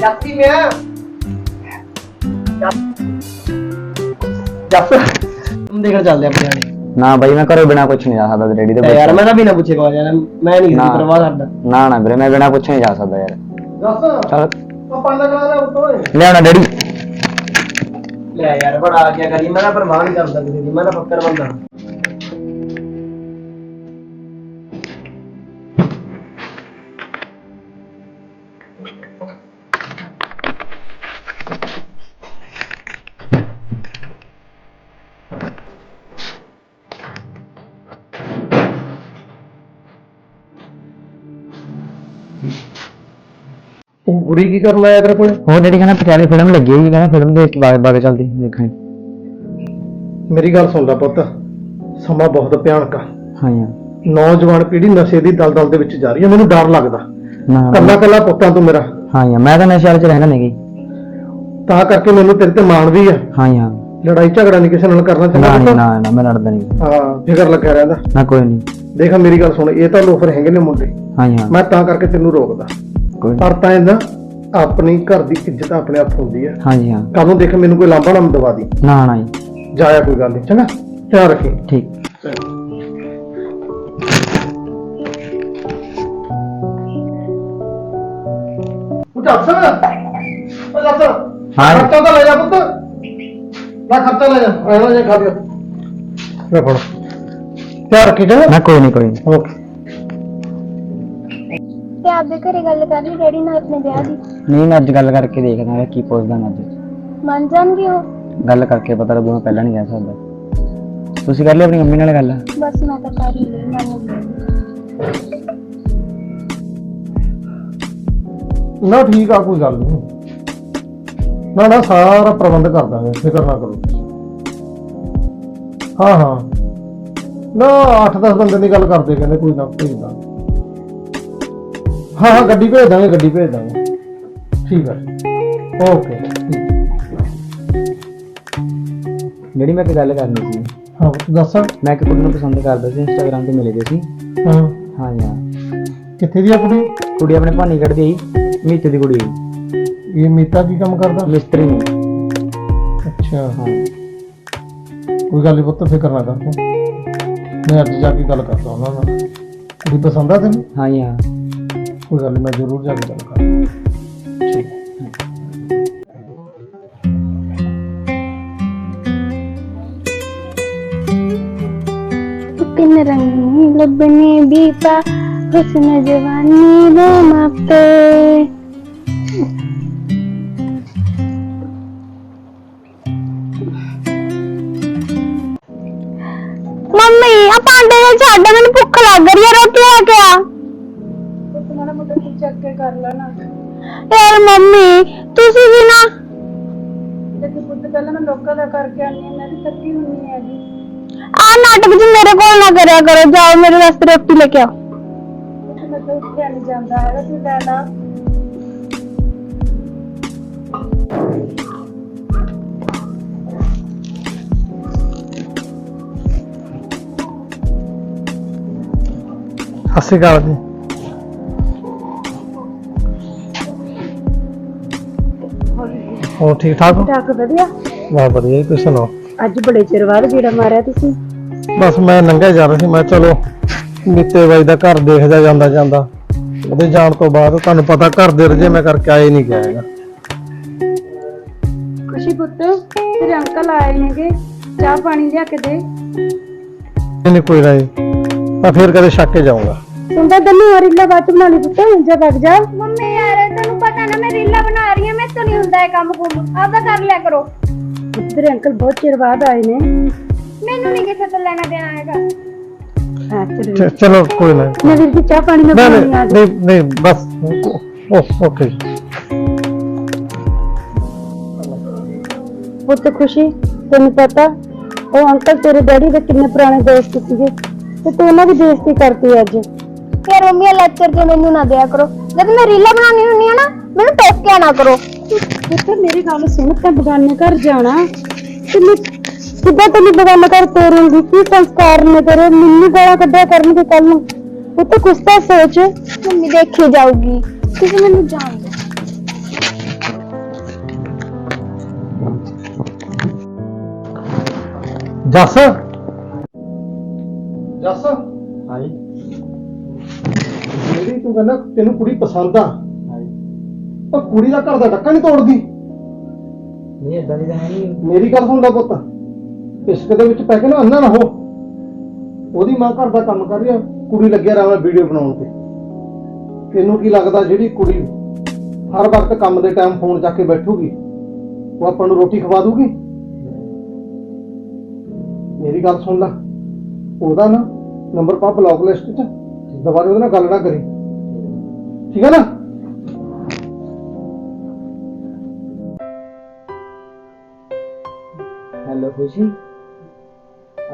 ਜਾਤੀ ਮੈਂ ਜੱਸ ਤੁਮ ਦੇਖਣ ਚੱਲਦੇ ਆਪਣੇ ਆਣੇ ਨਾ ਬਾਈ ਮੈਂ ਘਰੋਂ ਬਿਨਾ ਕੁਛ ਨਹੀਂ ਜਾ ਸਕਦਾ ਰੈਡੀ ਤੇ ਯਾਰ ਮੈਂ ਤਾਂ ਵੀ ਨਾ ਪੁੱਛੇ ਕੋ ਜਾਣਾ ਮੈਂ ਨਹੀਂ ਨਾ। ਕਿਸੇ ਪਰਵਾਹ ਕਰਦਾ ਨਾ ਨਾ ਵੀਰੇ ਮੈਂ ਬਿਨਾ ਕੁਛ ਨਹੀਂ ਜਾ ਸਕਦਾ ਯਾਰ। ਦੱਸ। ਚਲ। ਉਹ ਪਾਣਾ ਕਰਾ ਲੈ ਉੱਤੋਂ ਲਿਆਉਣਾ ਡੈਡੀ। ਲੈ ਯਾਰ ਬੜਾ ਆ ਗਿਆ ਕਰੀ। ਮੈਂ ਤਾਂ ਪਰਵਾਹ ਨਹੀਂ ਕਰਦਾ ਕਿਸੇ ਦੀ ਮੈਂ ਤਾਂ ਫੱਕਰ ਬੰਦਾ। ਬੁਰੀ ਕੀ ਕਰਨ ਆਇਆ ਤੇਰੇ ਕੋਲ? ਹੋਰ ਡੈਡੀ ਕਹਿੰਦਾ ਪਟਿਆਲੇ ਫਿਲਮ ਲੱਗੀ ਹੋਈ ਕਹਿੰਦਾ ਫਿਲਮ ਕੇ ਬਾਗ ਬਾਗ ਚੱਲਦੀ ਦੇਖਾਂ ਮੇਰੀ ਗੱਲ ਸੁਣ ਲੈ ਪੁੱਤ ਸਮਾਂ ਬਹੁਤ ਭਿਆਨਕ ਆ। ਹਾਂ ਯਾਰ। ਨੌਜਵਾਨ ਪੀੜ੍ਹੀ ਨਸ਼ੇ ਦੀ ਦਲਦਲ ਦੇ ਵਿੱਚ ਜਾ ਰਹੀ ਹੈ ਮੈਨੂੰ ਡਰ ਲੱਗਦਾ। ਨਾ ਕੱਲਾ ਕੱਲਾ ਪੁੱਤਾਂ ਤੂੰ ਮੇਰਾ। ਹਾਂ ਯਾਰ ਮੈਂ ਤਾਂ ਨਸ਼ੇ ਵਾਲੇ ਚ ਰਹਿਣਾ ਨਹੀਂ ਤਾਂ ਕਰਕੇ ਮੈਨੂੰ ਤੇਰੇ ਤੇ ਮਾਣ ਵੀ ਆ। ਹਾਂ ਯਾਰ। ਲੜਾਈ ਝਗੜਾ ਨਹੀਂ ਕਿਸੇ ਨਾਲ ਕਰਨਾ ਨਾ ਚਾਹੁੰਦਾ ਨਹੀਂ। ਨਾ ਨਾ ਮੈਂ ਲੜਦਾ ਨਹੀਂ। ਹਾਂ ਫਿਕਰ ਲੱਗਿਆ ਰਹਿੰਦਾ। ਨਾ ਕੋਈ ਨਹੀਂ। ਦੇਖ ਮੇਰੀ ਗੱਲ ਸੁਣ ਇਹ ਤਾਂ ਲੋਫਰ ਹੈਗੇ ਨੇ ਮੁੰਡੇ। ਹਾਂ ਯਾਰ। ਮੈਂ ਤਾਂ ਕਰਕੇ ਤੈਨੂੰ ਰੋਕਦਾ। ਕੋਈ ਨੀ। ਪਰ ਤਾਂ ਇਹਦਾ ਆਪਣੀ ਘਰ ਦੀ ਇੱਜ਼ਤ ਆਪਣੇ ਆਪ ਹੁੰਦੀ ਆ ਹਾਂ। ਜੀ ਹਾਂ। ਕੱਲ ਨੂੰ ਦੇਖ ਮੈਨੂੰ ਕੋਈ ਲਾਂਭਾ ਨਾ ਦਵਾ ਦੀ। ਨਾ ਨਾ ਜੀ। ਜਾਇਆ ਕੋਈ ਗੱਲ ਨਹੀਂ ਚੰਗਾ? ਧਿਆਨ ਰੱਖੀ। ਠੀਕ। ਉਹ ਦੱਸ ਉਹ ਦੱਸ ਹਾਂ। ਖਰਚਾ ਤਾਂ ਲੈ ਜਾ ਪੁੱਤ। ਲੈ ਖਰਚਾ ਲੈ ਜਾ ਰਹਿਣਾ ਜੇ ਖਾ ਦਿਓ ਲੈ ਫੜ। ਧਿਆਨ ਰੱਖੀ ਚੰਗਾ? ਨਾ ਕੋਈ ਨਹੀਂ ਕੋਈ ਨਹੀਂ। ਓਕੇ। ਤੇ ਆਪਦੇ ਘਰੇ ਗੱਲ ਕਰ ਲਈ ਡੈਡੀ ਨਾਲ ਆਪਣੇ ਵਿਆਹ ਦੀ। ਨਹੀਂ ਮੈਂ ਅੱਜ ਗੱਲ ਕਰਕੇ ਦੇਖਦਾ ਮੈਂ ਕੀ ਪੁੱਛਦਾ ਮੈਂ ਅੱਜ। ਮੰਨ ਜਾਣਗੇ ਉਹ? ਗੱਲ ਕਰਕੇ ਪਤਾ ਲੱਗੂ ਮੈਂ ਪਹਿਲਾਂ ਨਹੀਂ ਕਹਿ ਸਕਦਾ। ਤੁਸੀਂ ਕਰ ਲਈ ਆਪਣੀ ਮੰਮੀ ਨਾਲ ਗੱਲ। ਬਸ ਮੈਂ ਤਾਂ ਕਰ ਹੀ ਲਈ ਮੰਨ ਲਈ ਨਾ ਠੀਕ ਆ ਕੋਈ ਗੱਲ ਨਹੀਂ। ਨਾ ਨਾ ਸਾਰਾ ਪ੍ਰਬੰਧ ਕਰ ਦਾਂਗੇ ਫਿਕਰ ਨਾ ਕਰੋ। ਹਾਂ ਹਾਂ। ਨਾ 8-10 ਬੰਦੇ ਦੀ ਗੱਲ ਕਰਦੇ ਕਹਿੰਦੇ ਕੋਈ ਨਾ ਭੇਜ ਦਾਂਗੇ ਹਾਂ ਹਾਂ ਗੱਡੀ ਭੇਜ ਦਾਂਗੇ ਗੱਡੀ ਭੇਜ ਦਾਂਗੇ। ਠੀਕ ਹੈ ਓਕੇ ਜਿਹੜੀ ਮੈਂ ਇੱਕ ਗੱਲ ਕਰਨੀ ਸੀ। ਹਾਂ ਤੂੰ ਦੱਸ। ਮੈਂ ਇੱਕ ਕੁੜੀ ਨੂੰ ਪਸੰਦ ਕਰਦਾ ਸੀ ਇੰਸਟਾਗ੍ਰਾਮ ਤੇ ਮਿਲੇ ਦੇ ਸੀ। ਹਾਂ। ਹਾਂ ਯਾਰ ਕਿੱਥੇ ਦੀ ਆ ਕੁੜੀ? ਕੁੜੀ ਆਪਣੇ ਭਾਨੀ ਕੱਢਦੀ ਆਈ ਮੀਤੇ ਦੀ ਕੁੜੀ ਆਈ ਇਹ ਮੀਤਾ ਕੀ ਕੰਮ ਕਰਦਾ? ਮਿਸਤਰੀ। ਨੂੰ ਅੱਛਾ। ਹਾਂ। ਕੋਈ ਗੱਲ ਨਹੀਂ ਪੁੱਤ ਫਿਕਰ ਨਾ ਕਰ ਤੂੰ। ਮੈਂ ਅੱਜ ਜਾ ਕੇ ਗੱਲ ਕਰਦਾ ਉਹਨਾਂ ਨਾਲ। ਕੁੜੀ ਪਸੰਦ ਆ ਤੈਨੂੰ? ਹਾਂ ਯਾਰ ਕੋਈ ਗੱਲ ਨੀ ਮੈਂ ਜ਼ਰੂਰ ਜਾ ਕੇ ਗੱਲ ਕਰਾਂ ਤਿੰਨ ਰੰਗੀ ਲੱਭਨੇ ਦੀਪਾ ਹੁਸਨ ਜਵਾਨੀ ਦੇ ਮਾਪੇ ਮੰਮੀ ਆ ਭਾਂਡੇ ਦੇ ਛੱਡ ਮੈਨੂੰ ਭੁੱਖ ਲੱਗ ਰਹੀ ਹੈ ਰੋਟੀ ਲੈ ਕੇ ਆ ਮਾੜਾ ਮੋਟਾ ਤੂੰ ਚੱਕ ਕੇ ਕਰ ਲੈਣਾ ਯਾਰ ਮੰਮੀ ਤੁਸੀਂ ਵੀ ਨਾ ਤੇ ਪੁੱਤ ਪਹਿਲਾਂ ਮੈਂ ਲੋਕਾਂ ਦਾ ਕਰਕੇ ਆਨੀ ਹਾਂ ਮੈਂ ਵੀ ਥੱਕੀ ਹੁੰਨੀ ਹੈਗੀ ਆ ਨਾਟਕ ਜੀ ਮੇਰੇ ਕੋਲ ਨਾ ਕਰਿਆ ਕਰੋ ਜਾਓ ਮੇਰੇ ਵਾਸਤੇ ਰੋਟੀ ਲੈ ਕੇ ਆਓ ਪੁੱਤ ਮੈਂ ਤਾਂ ਉੱਠਿਆ ਨਹੀਂ ਜਾਂਦਾ ਹੈਗਾ ਤੂੰ ਲੈ ਲਾ ਸਤਿ ਸ਼੍ਰੀ ਅਕਾਲ ਜੀ। ਹੋ ਠੀਕ ਠਾਕ ਹੋ? ਠਾਕ ਵਧੀਆ। ਬਹੁਤ ਵਧੀਆ ਜੀ, ਤੁਸੀਂ ਸੁਣਾਓ? ਅੱਜ ਬੜੇ ਚਿਰ ਬਾਅਦ ਜਿਹੜਾ ਮਾਰਿਆ ਤੁਸੀਂ? ਬਸ ਮੈਂ ਲੰਘਿਆ ਜਾ ਰਿਹਾ ਸੀ ਮੈਂ ਚਲੋ ਨੀਤੇ ਬਾਈ ਦਾ ਘਰ ਦੇਖਦਾ ਜਾਂਦਾ ਜਾਂਦਾ। ਉਹਦੇ ਜਾਣ ਤੋਂ ਬਾਅਦ ਤੁਹਾਨੂੰ ਪਤਾ ਘਰ ਦੇ ਰਜੇ ਮੈਂ ਕਰਕੇ ਆਏ ਨਹੀਂ ਗਿਆ ਹੈਗਾ। ਖੁਸ਼ੀ ਪੁੱਤ ਤੇਰੇ ਅੰਕਲ ਆਏ ਨੇਗੇ। ਚਾਹ ਪਾਣੀ ਲਿਆ ਕੇ ਦੇ। ਨਹੀਂ ਕੋਈ ਨਹੀਂ ਮੈਂ ਫੇਰ ਕਦੇ ਛੱਕ ਕੇ ਜਾਊਂਗਾ। ਸੁਣਦਾ ਤੈਨੂੰ ਹੋਰ ਇੱਲਾ ਬਾਤ ਬਣਾ ਲਈ ਪੁੱਤ ਜਾ ਵਗ ਜਾ। ਮੰਮੀ ਯਾਰ ਤੈਨੂੰ ਪਤਾ ਨਾ ਮੈਂ ਰੀਲਾ ਬਣਾ ਰਹੀ ਹਾਂ ਮੈਂ ਤੋਂ ਨਹੀਂ ਹੁੰਦਾ ਇਹ ਕੰਮ ਕੁਮ ਆਪਦਾ ਕਰ ਲਿਆ ਕਰੋ। ਤੇਰੇ ਅੰਕਲ ਬਹੁਤ ਚਿਰ ਬਾਅਦ ਆਏ ਨੇ। ਮੈਨੂੰ ਨਹੀਂ ਕਿਸੇ ਤੋਂ ਲੈਣਾ ਦੇਣਾ ਹੈਗਾ। ਹਾਂ ਚਲ। ਚ- ਚਲੋ ਕੋਈ ਨਾ। ਮੈਂ ਵੀਰ ਜੀ ਚਾਹ ਪਾਣੀ ਮੈਂ ਨਹੀਂ ਬਣਾਉਣੀ ਆ ਨਹੀਂ ਨਹੀਂ ਨਹੀਂ ਬਸ ਓ- ਓਕੇ। ਪੁੱਤ ਖੁਸ਼ੀ ਤੈਨੂੰ ਪਤਾ ਉਹ ਅੰਕਲ ਤੇਰੇ ਡੈਡੀ ਦੇ ਕਿੰਨੇ ਪੁਰਾਣੇ ਦੋਸਤ ਸੀਗੇ ਤੇ ਤੂੰ ਉਹਨਾਂ ਦੀ ਬੇਇੱਜ਼ਤੀ ਕਰਤੀ ਅੱਜ। ਟੋਕਿਆ ਰੋਮੀਆ ਲੈਕਚਰ ਜੇ ਮੈਨੂੰ ਨਾ ਦਿਆ ਕਰੋ। ਜਦ ਮੈਂ ਰੀਲਾਂ ਬਣਾਉਣੀ ਹੁੰਦੀ ਆ ਨਾ ਮੈਨੂੰ ਟੋਕਿਆ ਨਾ ਕਰੋ। ਪੁੱਤ ਮੇਰੀ ਗੱਲ ਸੁਣ ਤਾਂ ਬਗਾਨੇ ਘਰ ਜਾਣਾ। ਤੇ ਮੈਂ ਕਿੱਦਾਂ ਤੈਨੂੰ ਬਗਾਨੇ ਘਰ ਤੋਰੂੰਗੀ ਕੀ ਸੰਸਕਾਰ ਨੇ ਤੇਰੇ? ਮੈਨੂੰ ਗਾਲਾਂ ਕੱਢਿਆ ਕਰਨਗੇ ਕੱਲ ਨੂੰ। ਪੁੱਤ ਕੁਛ ਤਾਂ ਸੋਚ। ਮੰਮੀ ਦੇਖੀ ਜਾਊਗੀ। ਤੁਸੀਂ ਮੈਨੂੰ ਜਾਣਦੇ ਜੱਸ? ਜੱਸ? ਹਾਂਜੀ। ਜਿਹੜੀ ਤੂੰ ਕਹਿੰਦਾ ਤੈਨੂੰ ਕੁੜੀ ਪਸੰਦ ਆ ਪਰ ਕੁੜੀ ਦਾ ਘਰ ਦਾ ਡੱਕਾ ਨਹੀਂ ਤੋੜਦੀ। ਨਹੀਂ ਇਦਾਂ ਦੀ ਤਾਂ ਹੈ ਨਹੀਂ। ਮੇਰੀ ਗੱਲ ਸੁਣ ਲੈ ਪੁੱਤ। ਇਸ਼ਕ ਦੇ ਵਿੱਚ ਪੈ ਕੇ ਨਾ ਅੰਨਾ ਨਾ ਹੋ। ਉਹਦੀ ਮਾਂ ਘਰ ਦਾ ਕੰਮ ਕਰ ਰਹੀ ਆ ਕੁੜੀ ਲੱਗਿਆ ਰਹਾ ਵੀਡੀਓ ਬਣਾਉਣ ਤੇ। ਤੈਨੂੰ ਕੀ ਲੱਗਦਾ ਜਿਹੜੀ ਕੁੜੀ ਹਰ ਵਕਤ ਕੰਮ ਦੇ ਟਾਈਮ ਫੋਨ ਚੱਕ ਕੇ ਬੈਠੂਗੀ ਉਹ ਆਪਾਂ ਨੂੰ ਰੋਟੀ ਖਵਾ ਦੂਗੀ? ਮੇਰੀ ਗੱਲ ਸੁਣ ਲੈ। ਉਹਦਾ ਨਾ ਨੰਬਰ ਪਾ ਬਲੌਕ ਲਿਸਟ 'ਚ। ਦੁਬਾਰਾ ਉਹਦੇ ਨਾਲ ਗੱਲ ਨਾ ਕਰੀ। ਠੀਕ ਹੈ ਨਾ? ਖੁਸ਼ੀ।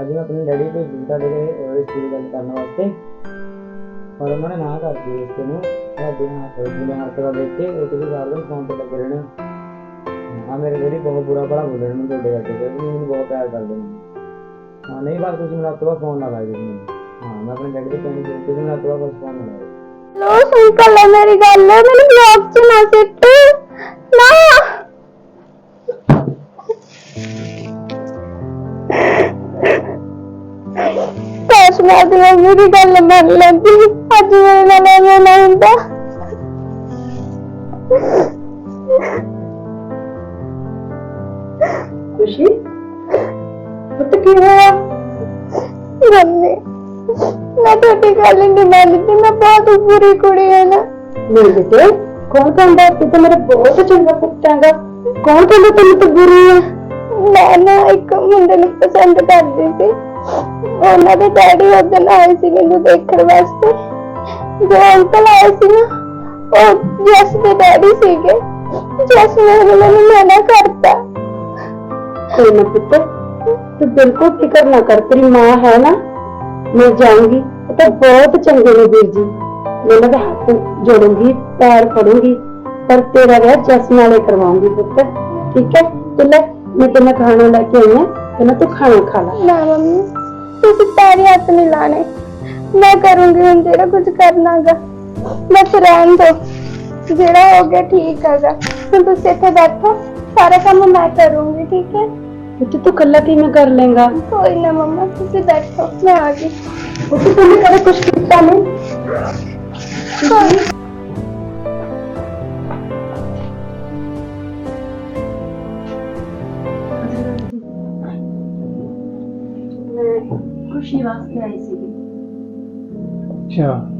ਅੱਜ ਮੈਂ ਆਪਣੇ ਡੈਡੀ ਤੋਂ ਜਿੰਦਾ ਦੇ ਕੇ ਇਸ ਦੀ ਗੱਲ ਕਰਨ ਵਾਸਤੇ। ਪਰ ਉਹਨਾਂ ਨੇ ਨਾ ਕਰ ਦਿੱਤੀ ਇਸ ਨੂੰ ਸਾਡੇ ਹੱਥ ਮੇਰੇ ਹੱਥ ਦਾ ਦੇਖ ਕੇ ਉਹ ਤੁਸੀਂ ਸਾਰਾ ਦਿਨ ਫੋਨ ਤੇ ਲੱਗੇ ਰਹਿਣਾ। ਹਾਂ, ਮੇਰੇ ਡੈਡੀ ਬਹੁਤ ਬੁਰਾ ਭਲਾ ਬੋਲਦੇ ਨੇ ਮੈਨੂੰ ਤੁਹਾਡੇ ਕਰਕੇ ਕਿਉਂਕਿ ਮੈਨੂੰ ਬਹੁਤ ਪਿਆਰ ਕਰਦੇ ਨੇ। ਹਾਂ, ਨਹੀਂ ਬਾਤ ਤੁਸੀਂ ਮੇਰਾ ਤੋਂ ਫੋਨ ਨਾ ਲਾਇਓ ਤੁਸੀਂ ਮੈਨੂੰ। ਹਾਂ, ਮੈਂ ਆਪਣੇ ਡੈਡੀ ਦੇ ਕਹਿਣ ਤੇ ਤੁਸੀਂ ਮੇਰਾ ਤੋਂ ਬਸ ਫੋਨ ਨਾ ਲਾਇਓ। ਲੋ ਸੁਣ ਕਰ ਲੈ ਮੇਰੀ ਗੱਲ। ਮੈਨੂੰ ਬਲੌਗ ਚ ਨਾ ਸਿੱਟ। ਮੈਂ ਦੀ ਮੇਰੀ ਗੱਲ ਮੰਨ ਲੈਂਦੀ ਅੱਜ ਮੇਰੇ ਨਾਲ ਐਵੇਂ ਨਾ ਹੁੰਦਾ। ਖੁਸ਼ੀ? ਪੁੱਤ ਕੀ ਹੋਇਆ? ਮੰਮੀ ਮੈਂ ਤੁਹਾਡੀ ਗੱਲ ਨਹੀਂ ਮੰਨਦੀ। ਮੈਂ ਬਹੁਤ ਬੁਰੀ ਕੁੜੀ ਹਾਂ ਨਾ। ਮੇਰੇ ਬੇਟੇ ਕੌਣ ਕਹਿੰਦਾ? ਤੂੰ ਤਾਂ ਮੇਰਾ ਬਹੁਤ ਚੰਗਾ ਪੁੱਤ ਹੈਗਾ। ਕੌਣ ਕਹਿੰਦਾ ਤੈਨੂੰ ਤਾਂ ਬੁਰੀ ਹੈ? ਮੈਂ ਨਾ ਇੱਕ ਮੁੰਡੇ ਨੂੰ ਪਸੰਦ ਕਰਦੀ ਸੀ। ਉਹਨਾਂ ਦੇ ਡੈਡੀ ਉਦੋਂ ਆਏ ਸੀ ਮੈਨੂੰ ਦੇਖਣ ਵਾਸਤੇ। ਜੋ ਅੰਕਲ ਆਏ ਸੀ ਨਾ, ਉਹ ਜਸ ਦੇ ਡੈਡੀ ਸੀਗੇ। ਜਸ ਨੇ ਮੈਨੂੰ ਮਨਾ ਕਰਤਾ। ਕੋਈ ਨਾ ਪੁੱਤ, ਤੂੰ ਬਿਲਕੁਲ ਫਿਕਰ ਨਾ ਕਰ, ਤੇਰੀ ਮਾਂ ਹੈ ਨਾ, ਮੈਂ ਜਾਊਂਗੀ। ਉਹ ਤਾਂ ਬਹੁਤ ਚੰਗੇ ਨੇ ਵੀਰ ਜੀ। ਮੈਂ ਉਹਨਾਂ ਦਾ ਹੱਥ ਜੋੜੂੰਗੀ, ਪੈਰ ਫੜੂੰਗੀ, ਪਰ ਤੇਰਾ ਵਿਆਹ ਜਸ ਨਾਲੇ ਕਰਵਾਉਂਗੀ ਪੁੱਤ। ਠੀਕ ਹੈ? ਤੂੰ ਲੈ ਮੈਂ ਤੈਨੂੰ ਖਾਣਾ ਲੈ ਕੇ ਆਈ ਹਾਂ। ਪਹਿਲਾਂ ਤੂੰ ਖਾਣਾ ਖਾ ਲੈ। ਨਾ ਮੰਮੀ ਤੁਸੀਂ ਪੈਰੀ ਹੱਥ ਨਹੀਂ ਲਾਣੇ ਮੈਂ ਕਰੂੰਗੀ ਹੁਣ ਜਿਹੜਾ ਕੁਝ ਕਰਨਾਗਾ। ਬਸ ਰਹਿਣ ਦੋ। ਜਿਹੜਾ ਹੋ ਗਿਆ ਠੀਕ ਹੈਗਾ। ਹੁਣ ਤੁਸੀਂ ਇੱਥੇ ਬੈਠੋ। ਸਾਰਾ ਕੰਮ ਮੈਂ ਕਰੂੰਗੀ ਠੀਕ ਹੈ? ਪੁੱਤ ਤੂੰ ਕੱਲਾ ਕਿਵੇਂ ਕਰ ਲੇਗਾ ਕੋਈ ਨਾ ਮੰਮਾ ਤੁਸੀਂ ਬੈਠੋ। ਮੈਂ ਆ ਗਈ। ਪੁੱਤ ਤੂੰ ਕਦੇ ਕੁਝ ਕੀਤਾ ਨਹੀਂ ਕੋਈ ਖੁਸ਼ੀ ਵਾਸਤੇ ਆਈ ਸੀਗੀ। ਅੱਛਾ।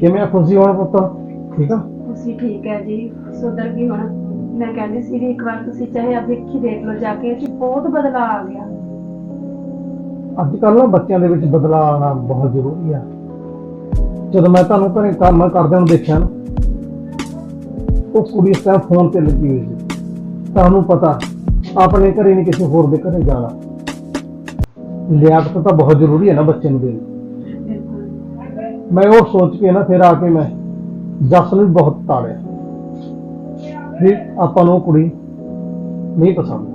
ਕਿਵੇਂ ਆ ਖੁਸ਼ੀ ਹੁਣ ਪੁੱਤ? ਠੀਕ ਆ? ਤੁਸੀਂ ਠੀਕ ਹੈ ਜੀ। ਸੁਧਰ ਗਈ ਹੁਣ। ਮੈਂ ਕਹਿੰਦੀ ਸੀ ਵੀ ਇੱਕ ਵਾਰ ਤੁਸੀਂ ਚਾਹੇ ਆਪ ਅੱਖੀ ਦੇਖ ਲਓ ਜਾ ਕੇ ਕਿ ਬਹੁਤ ਬਦਲਾਅ ਆ ਗਿਆ। ਅੱਜ ਕੱਲ੍ਹ ਨਾ ਬੱਚਿਆਂ ਦੇ ਵਿੱਚ ਬਦਲਾਅ ਆਉਣਾ ਬਹੁਤ ਜ਼ਰੂਰੀ ਆ। ਜਦੋਂ ਮੈਂ ਤੁਹਾਨੂੰ ਘਰੇ ਕੰਮ ਕਰਦਿਆਂ ਨੂੰ ਦੇਖਿਆ ਨਾ ਉਹ ਕੁੜੀ ਇਸ ਫੋਨ ਤੇ ਲੱਗੀ ਹੋਈ ਸੀ। ਤੁਹਾਨੂੰ ਪਤਾ ਆਪਣੇ ਘਰੇ ਨਹੀਂ ਕਿਸੇ ਹੋਰ ਦੇ ਘਰੇ ਜਾਣਾ। ਲਿਆਕਤ ਤਾਂ ਬਹੁਤ ਜ਼ਰੂਰੀ ਹੈ ਨਾ ਬੱਚੇ ਨੂੰ ਦੇਣੀ। ਮੈਂ ਉਹ ਸੋਚ ਕੇ ਨਾ ਫਿਰ ਆ ਕੇ ਮੈਂ ਜੱਸ ਨੂੰ ਵੀ ਬਹੁਤ ਤਾੜਿਆ। ਵੀ ਆਪਾਂ ਨੂੰ ਉਹ ਕੁੜੀ ਨਹੀਂ ਪਸੰਦ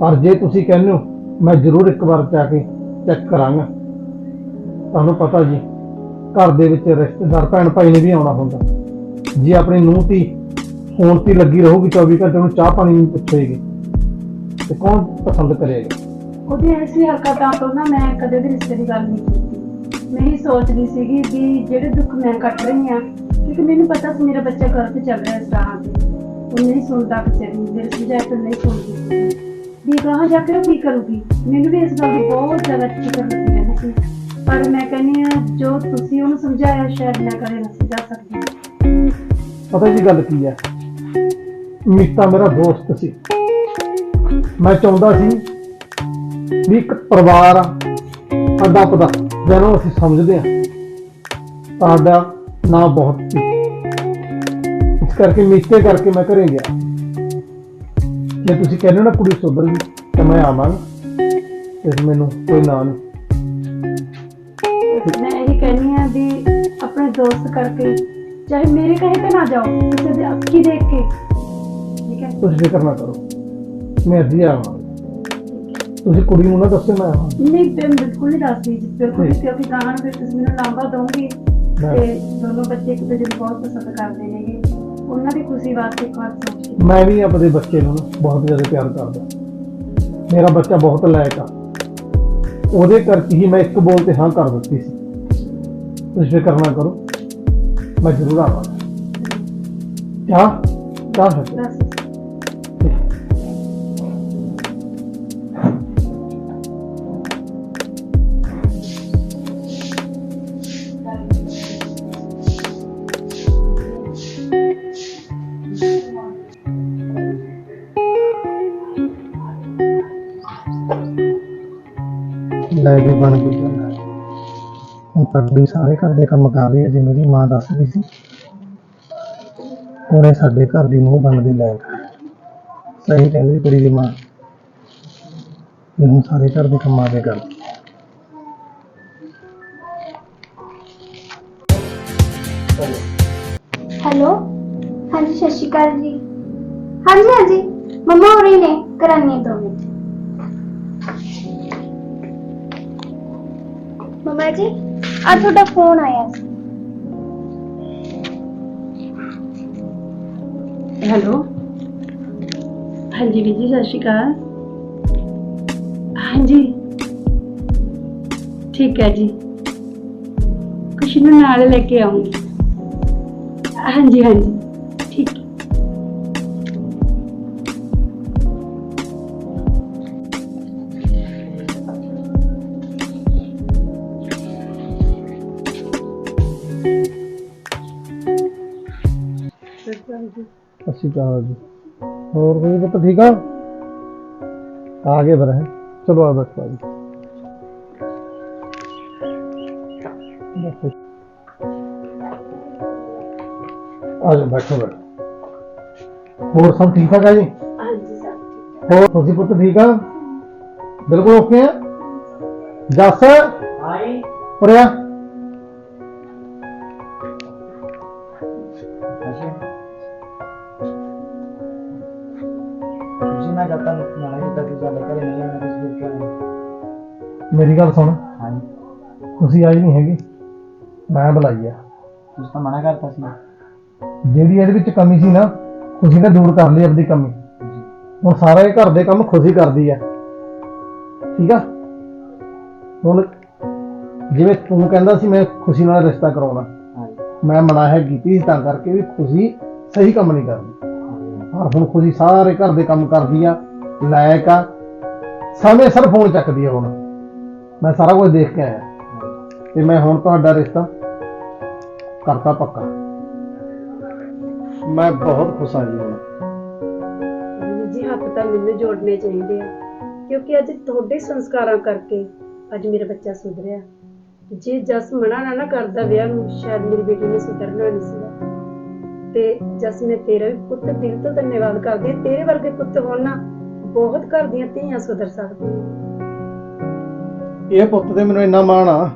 ਪਰ ਜੇ ਤੁਸੀਂ ਕਹਿੰਦੇ ਹੋ, ਮੈਂ ਜ਼ਰੂਰ ਇੱਕ ਵਾਰ ਜਾ ਕੇ ਚੈੱਕ ਕਰਾਂਗਾ। ਤੁਹਾਨੂੰ ਪਤਾ ਜੀ, ਘਰ ਦੇ ਵਿੱਚ ਰਿਸ਼ਤੇਦਾਰ ਭੈਣ ਭਾਈ ਨੇ ਵੀ ਆਉਣਾ ਹੁੰਦਾ। ਜੇ ਆਪਣੀ ਨੂੰਹ ਧੀ ਫੋਨ ਤੇ ਲੱਗੀ ਰਹੂਗੀ 24 ਘੰਟੇ, ਉਹਨੂੰ ਚਾਹ ਪਾਣੀ ਨਹੀਂ ਪੁੱਛੇਗੀ। ਤੇ ਕੌਣ ਪਸੰਦ ਕਰੇਗਾ? ਉਹਦੀ ਐਸੀ ਹਰਕਤਾਂ ਤੋਂ ਨਾ ਮੈਂ ਕਦੇ ਵੀ ਰਿਸ਼ਤੇ ਦੀ ਗੱਲ ਨਹੀਂ ਕੀਤੀ। ਮੈਂ ਹੀ ਸੋਚਦੀ ਸੀਗੀ ਵੀ ਜਿਹੜੇ ਦੁੱਖ ਮੈਂ ਕੱਟ ਰਹੀ ਹਾਂ, ਕਿਉਂਕਿ ਮੈਨੂੰ ਪਤਾ ਸੀ ਮੇਰਾ ਬੱਚਾ ਘਰ ਚੱਲ ਰਿਹਾ ਇਸ ਤਰ੍ਹਾਂ ਤੇ ਉਹ ਨਹੀਂ ਸੁਣਦਾ ਕਿਸੇ ਦੀ ਮੇਰੇ ਸਮਝਾਏ ਤਾਂ ਨਹੀਂ ਸੁਣਦੀ। ਵੀ ਕਹਾਂ ਜਾ ਕੇ ਉਹ ਕੀ ਕਰੂਗੀ? ਮੈਨੂੰ ਵੀ ਇਸ ਗੱਲ ਦੀ ਬਹੁਤ ਜ਼ਿਆਦਾ ਫਿਕਰ ਲੱਗੀ ਰਹਿੰਦੀ ਸੀ ਪਰ ਮੈਂ ਕਹਿੰਦੀ ਹਾਂ, ਜੋ ਤੁਸੀਂ ਉਹਨੂੰ ਸਮਝਾਇਆ, ਸ਼ਾਇਦ ਮੈਂ ਕਦੇ ਨਾ ਸਮਝਾ ਸਕਦੀ ਪਤਾ ਜੀ ਗੱਲ ਕੀ ਹੈ? ਮੀਤਾ ਮੇਰਾ ਦੋਸਤ ਸੀ। ਮੈਂ ਚਾਹੁੰਦਾ ਸੀ ਵੀ ਇੱਕ ਪਰਿਵਾਰ ਆ। ਸਾਡਾ ਪਤਾ ਜਦੋਂ ਅਸੀਂ ਸਮਝਦੇ ਆ ਸਾਡਾ ਨਾਂ ਬਹੁਤ ਸੀ। ਇਸ ਕਰਕੇ ਮੀਤੇ ਕਰਕੇ ਮੈਂ ਘਰੇ ਗਿਆ। ਜੇ ਤੁਸੀਂ ਕਹਿੰਦੇ ਨਾ ਕੁੜੀ ਸੁਧਰ ਗਈ ਤਾਂ ਮੈਂ ਆਵਾਂਗਾ। ਤੇ ਮੈਨੂੰ ਕੋਈ ਨਾਂ ਨਹੀਂ। ਮੈਂ ਇਹ ਕਹਿੰਨੀ ਆ ਵੀ ਆਪਣੇ ਦੋਸਤ ਕਰਕੇ ਚਾਹੇ ਮੇਰੇ ਕਹੇ ਤੇ ਨਾ ਜਾਓ ਕਿਸੇ ਦੇ ਅੱਖੀ ਦੇਖ ਕੇ। ਠੀਕ ਹੈ? ਤੁਸੀਂ ਫਿਕਰ ਨਾ ਕਰੋ। ਮੈਂ ਅੱਜ ਆਵਾਂ ਤੁਸੀਂ ਕੁੜੀ ਨੂੰ ਨਾ ਦੱਸੋ ਮੈਂ ਆਵਾਂ। ਨਹੀਂ ਬਿਲਕੁਲ ਨਹੀਂ ਦੱਸਦੀ ਬਿਲਕੁਲ ਨਹੀਂ। ਕਿਉਂਕਿ ਗਾਹਾਂ ਫਿਰ ਤੁਸੀਂ ਮੈਨੂੰ ਲਾਂਬਾ ਦੋਗੇ। ਤੇ ਦੋਨੋਂ ਬੱਚੇ ਇੱਕ ਦੂਜੇ ਨੂੰ ਬਹੁਤ ਪਸੰਦ ਕਰਦੇ ਨੇਗੇ। ਉਹਨਾਂ ਦੀ ਖੁਸ਼ੀ ਵਾਸਤੇ ਇੱਕ ਵਾਰ ਸੋਚ ਮੈਂ ਵੀ ਆਪਣੇ ਬੱਚੇ ਨੂੰ ਨਾ ਬਹੁਤ ਜ਼ਿਆਦਾ ਪਿਆਰ ਕਰਦਾ। ਮੇਰਾ ਬੱਚਾ ਬਹੁਤ ਲਾਇਕ ਆ। ਉਹਦੇ ਕਰਕੇ ਹੀ ਮੈਂ ਇੱਕ ਬੋਲ ਤੇ ਹਾਂ ਕਰ ਦਿੱਤੀ ਸੀ। ਤੁਸੀਂ ਫਿਕਰ ਨਾ ਕਰੋ। ਮੈਂ ਜ਼ਰੂਰ ਆਵਾਂਗਾ। ਚਾਹ? ਚਾਹ ਹੈ ਲੈ ਵੀ ਬਣ ਗਈ ਗੱਲ। ਹੁਣ ਤੁਹਾਡੀ ਸਾਰੇ ਘਰ ਦੇ ਕੰਮ ਕਰ ਰਹੀ ਹੈ ਜਿਵੇਂ ਮੇਰੀ ਮਾਂ ਦੱਸਦੀ ਸੀ। ਉਹਨੇ ਸਾਡੇ ਘਰ ਦੀ ਨੂੰਹ ਬਣਨ ਲੈ ਸਹੀ ਕਹਿੰਦੀ ਕੁੜੀ ਦੀ ਮਾਂ। ਇਹ ਹੁਣ ਸਾਰੇ ਘਰ ਦੇ ਕੰਮਾਂ ਦੇ ਕਰਦੀ ਹੈਲੋ। ਹਾਂਜੀ, ਸਤਿ ਸ਼੍ਰੀ ਅਕਾਲ ਜੀ। ਹਾਂਜੀ ਹਾਂਜੀ। ਮੰਮਾ ਹੋ ਨੇ ਕਰਾਨੀ ਦੋ ਮਿੰਟ ਮੰਮਾ ਜੀ ਆ ਤੁਹਾਡਾ ਫੋਨ ਆਇਆ ਸੀ। ਹੈਲੋ। ਹਾਂਜੀ ਵੀਰ ਜੀ, ਸਤਿ ਸ਼੍ਰੀ ਅਕਾਲ। ਹਾਂਜੀ। ਠੀਕ ਹੈ ਜੀ। ਖੁਸ਼ੀ ਨੂੰ ਨਾਲ ਲੈ ਕੇ ਆਉਂਗੀ। ਹਾਂਜੀ ਹਾਂਜੀ। ਅਸੀਂ ਕਹਾ ਜੀ ਹੋਰ ਕੋਈ ਪੁੱਤ ਠੀਕ ਆ ਆਗੇ ਬਰ ਹੈ ਚਲੋ ਆ ਬੈਠੋ ਜੀ ਬੈਠੋ। ਆ ਜਾ ਬੈਠੋ ਬੈਠੋ ਹੋਰ ਸਭ ਠੀਕ ਠਾਕ ਆ ਜੀ ਹਾਂਜੀ ਸਰ ਠੀਕ ਹੋਰ ਤੁਸੀਂ ਪੁੱਤ ਠੀਕ ਆ ਬਿਲਕੁਲ ਓਕੇ ਆ ਜੱਸ ਆਈ ਉਰਿਆ ਅੱਛਾ ਤੁਸੀਂ ਕਿ ਨਹੀਂ ਤੁਸੀਂ? ਮੇਰੀ ਗੱਲ ਸੁਣ। ਹਾਂਜੀ। ਤੁਸੀਂ ਆਈ ਨਹੀਂ ਹੈਗੀ। ਮੈਂ ਬੁਲਾਈ ਆ। ਤੁਸੀਂ ਤਾਂ ਮਨਾ ਕਰਤਾ ਸੀ। ਜਿਹੜੀ ਇਹਦੇ ਵਿੱਚ ਕਮੀ ਸੀ ਨਾ ਖੁਸ਼ੀ ਨੇ ਦੂਰ ਕਰ ਲਈ ਆਪਣੀ ਕਮੀ। ਹੁਣ ਸਾਰਾ ਇਹ ਘਰ ਦੇ ਕੰਮ ਖੁਸ਼ੀ ਕਰਦੀ ਆ। ਠੀਕ ਆ? ਹੁਣ ਜਿਵੇਂ ਤੂੰ ਕਹਿੰਦਾ ਸੀ ਮੈਂ ਖੁਸ਼ੀ ਨਾਲ ਰਿਸ਼ਤਾ ਕਰਾਉਣਾ। ਹਾਂਜੀ। ਮੈਂ ਮਨਾਹਿਆ ਕੀਤੀ ਸੀ ਤਾਂ ਕਰਕੇ ਵੀ ਖੁਸ਼ੀ ਸਹੀ ਕੰਮ ਨਹੀਂ ਕਰਦੀ। ਹਾਂ ਹੁਣ ਖੁਸ਼ੀ ਸਾਰੇ ਘਰ ਦੇ ਕੰਮ ਕਰਦੀ ਆ, ਲਾਇਕ ਆ। ਸਮੇਂ ਸਿਰ ਫੋਨ ਚੱਕਦੀ ਆ ਹੁਣ। ਮੈਂ ਸਾਰਾ ਕੁਝ ਦੇਖ ਕੇ ਆਇਆ। ਤੇ ਮੈਂ ਹੁਣ ਤੁਹਾਡਾ ਰਿਸ਼ਤਾ ਕਰਤਾ ਪੱਕਾ। ਮੈਂ ਬਹੁਤ ਖੁਸ਼ ਹਾਂ ਜੀ ਹੁਣ। ਵੀਰ ਜੀ, ਹੱਥ ਤਾਂ ਮੈਨੂੰ ਜੋੜਨੇ ਚਾਹੀਦੇ ਆ। ਕਿਉਂਕਿ ਅੱਜ ਤੁਹਾਡੇ ਸੰਸਕਾਰਾਂ ਕਰਕੇ ਅੱਜ ਮੇਰਾ ਬੱਚਾ ਸੁਧਰਿਆ। ਜੇ ਜਸ ਮਨਾ ਨਾ ਨਾ ਕਰਦਾ ਵਿਆਹ ਨੂੰ, ਸ਼ਾਇਦ ਮੇਰੀ ਬੇਟੀ ਨੇ ਸੁਧਰਨਾ ਨਹੀਂ ਸੀਗਾ। ਤੇ ਜਸ ਮੈਂ ਤੇਰਾ ਪੁੱਤ ਦਿਲ ਤੋਂ ਧੰਨਵਾਦ ਕਰਦੀ ਹਾਂ ਤੇਰੇ ਵਰਗੇ ਪੁੱਤ ਹੋਣ ਨਾ ਬਹੁਤ ਘਰ ਦੀਆਂ ਧੀਆਂ ਸੁਧਰ ਸਕਦੀਆਂ। ਇਹ ਪੁੱਤ ਤੇ ਮੈਨੂੰ ਇੰਨਾ ਮਾਣ ਆ,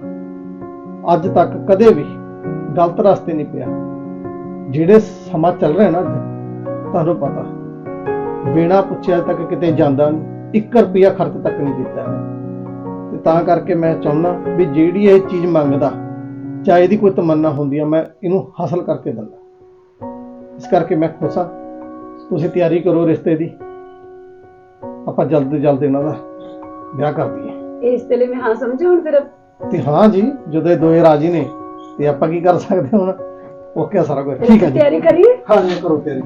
ਅੱਜ ਤੱਕ ਕਦੇ ਵੀ ਗਲਤ ਰਸਤੇ ਨਹੀਂ ਪਿਆ। ਜਿਹੜੇ ਸਮਾਂ ਚੱਲ ਰਿਹਾ ਨਾ ਅੱਜ, ਤੁਹਾਨੂੰ ਪਤਾ, ਬਿਨਾ ਪੁੱਛਿਆ ਤੱਕ ਕਿਤੇ ਜਾਂਦਾ ਨਹੀਂ 1 ਰੁਪਿਆ ਖਰਚ ਤੱਕ ਨਹੀਂ ਦਿੱਤਾ ਇਹਨੇ। ਤੇ ਤਾਂ ਕਰਕੇ ਮੈਂ ਚਾਹੁੰਦਾ ਵੀ ਜਿਹੜੀ ਇਹ ਚੀਜ਼ ਮੰਗਦਾ, ਚਾਹੇ ਇਹਦੀ ਕੋਈ ਤਮੰਨਾ ਹੁੰਦੀ ਆ, ਮੈਂ ਇਹਨੂੰ ਹਾਸਲ ਕਰਕੇ ਦਿੰਦਾ। ਇਸ ਕਰਕੇ ਮੈਂ ਖੁਸ਼ ਹਾਂ। ਤੁਸੀਂ ਤਿਆਰੀ ਕਰੋ ਰਿਸ਼ਤੇ ਦੀ। ਆਪਾਂ ਜਲਦ ਤੋਂ ਜਲਦ ਇਹਨਾਂ ਦਾ ਵਿਆਹ ਕਰ ਦਈਏ। ਇਸ ਤੇ ਲਈ ਮੈਂ ਹਾਂ ਸਮਝੋ ਹੁਣ ਫਿਰ। ਤੇ ਹਾਂ ਜੀ ਜਦੋਂ ਇਹ ਦੋਏ ਰਾਜੀ ਨੇ ਤੇ ਆਪਾਂ ਕੀ ਕਰ ਸਕਦੇ ਹੁਣ? ਓਕੇ ਆ ਸਾਰਾ ਕੁਝ। ਠੀਕ ਹੈ ਜੀ। ਤਿਆਰੀ ਕਰੀਏ? ਹਾਂ ਜੀ ਕਰੋ ਤਿਆਰੀ।